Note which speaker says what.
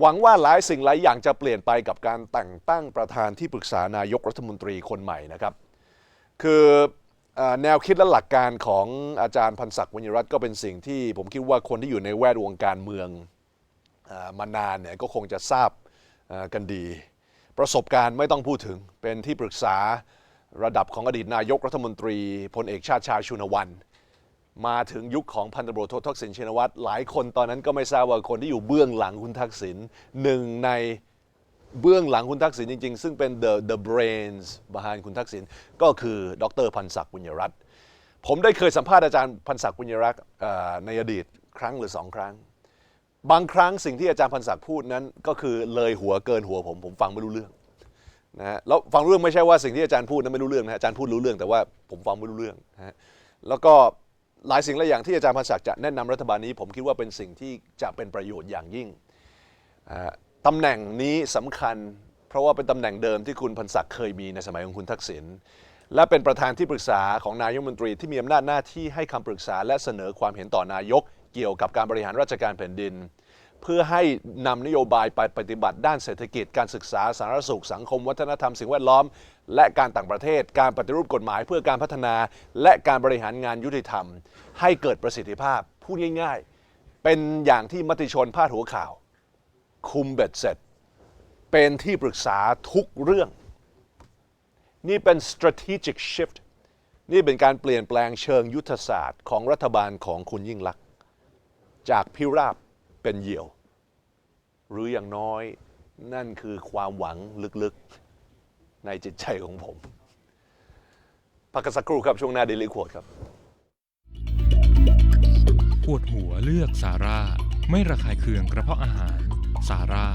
Speaker 1: หวังว่าหลายสิ่งหลายอย่างจะเปลี่ยนไปกับการแต่งตั้งประธานที่ปรึกษานายกรัฐมนตรีคนใหม่นะครับ คือแนวคิดและหลักการของอาจารย์พันศักดิ์วรรณรัตน์ก็เป็นสิ่งที่ผมคิดว่าคนที่อยู่ในแวดวงการเมืองมานานเนี่ยก็คงจะทราบกันดี ประสบการณ์ไม่ต้องพูดถึงเป็นที่ปรึกษาระดับของอดีตนายกรัฐมนตรีพลเอกชาติชายชุนวัน มาถึงยุคของพันตำรวจโททักษิณชินวัตรหลายคนตอนนั้นก็ไม่ทราบว่าคนที่อยู่เบื้องหลังคุณทักษิณหนึ่งในเบื้องหลังคุณทักษิณจริง ๆ ซึ่งเป็น the the brains behind คุณทักษิณก็คือดรพันศักดิ์บุญยรัตน์ผมได้เคยสัมภาษณ์อาจารย์พันศักดิ์บุญยรัตน์ในอดีตครั้งหรือสองครั้ง บางครั้งสิ่งที่อาจารย์พันศักดิ์พูดนั้น ก็คือเลยหัวเกินหัวผมผมฟังไม่รู้เรื่องนะฮะแล้วฟังเรื่องไม่ใช่ว่าสิ่งที่อาจารย์พูดนั้นไม่รู้เรื่องนะฮะอาจารย์พูดรู้เรื่องแต่ว่าผมฟังไม่รู้เรื่องนะฮะแล้วก็ หลายสิ่งหลายอย่างที่อาจารย์พันศักดิ์จะแนะนำรัฐบาลนี้ ผมคิดว่าเป็นสิ่งที่จะเป็นประโยชน์อย่างยิ่งตำตำแหน่งนี้สำคัญ เพราะว่าเป็นตำแหน่งเดิมที่คุณพันศักดิ์เคยมีในสมัยของคุณทักษิณและเป็นประธานที่ปรึกษาของนายกรัฐมนตรีที่มีอำนาจหน้าที่ให้คำปรึกษาและเสนอความเห็นต่อนายกเกี่ยวกับการบริหารราชการแผ่นดิน เพื่อให้นำนโยบายไปปฏิบัติด้านเศรษฐกิจการศึกษาสาธารณสุขสังคม วัฒนธรรมสิ่งแวดล้อม และการต่างประเทศ การปฏิรูปกฎหมายเพื่อการพัฒนา และการบริหารงานยุติธรรม ให้เกิดประสิทธิภาพพูดง่ายๆ เป็นอย่างที่มติชนพาดหัวข่าว คุมเบ็ดเสร็จ เป็นที่ปรึกษาทุกเรื่อง นี่เป็น strategic shift นี่เป็นการเปลี่ยนแปลงเชิงยุทธศาสตร์ของรัฐบาลของคุณยิ่งลักษณ์จากพิราบ เป็นเหยี่ยว หรืออย่างน้อยนั่นคือความหวังลึกๆในจิตใจของผมพักกันสักครู่ครับช่วงหน้าเดลิควดครับ
Speaker 2: ปวดหัวเลือกสาร่า ไม่ระคายเคืองกระเพาะอาหาร สาร่า